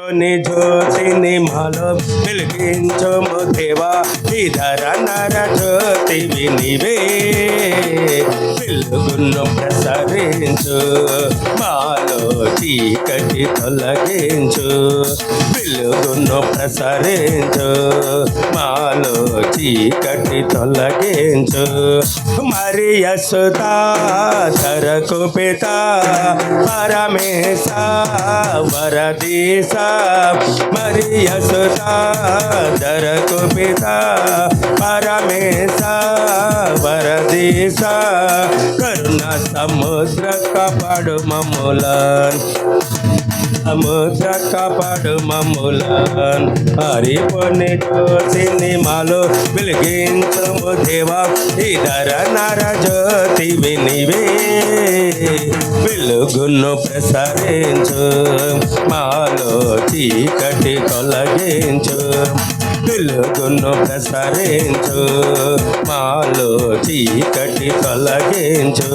నీ జ్యోతిని మాలో వెలిగించుము దేవా ఇధర నర జ్యోతివి నీవే వెలుగును ప్రసరించు మాలో చీకటి తొలగించు. వెలుగును ప్రసరించు మాలో చీకటి తొలగించు. మరి సుతా ధరకు పిత పరమేశ వరదీశ. మరి సుతా ధరకు పిత పరమేశ దేశ కరుణ సముద్ర కాపాడు మమ్ములన్. సముద్ర కాపాడు మమ్ములన్. హరిపోని జ్యోతిని మాలో వెలిగించము దేవా. ఇదర నర జ్యోతి వినివే. వెలుగును ప్రసరించు. మాలో చీకటి తొలగించు. వెలుగును ప్రసరించు మాలో చీకటి తొలగించు.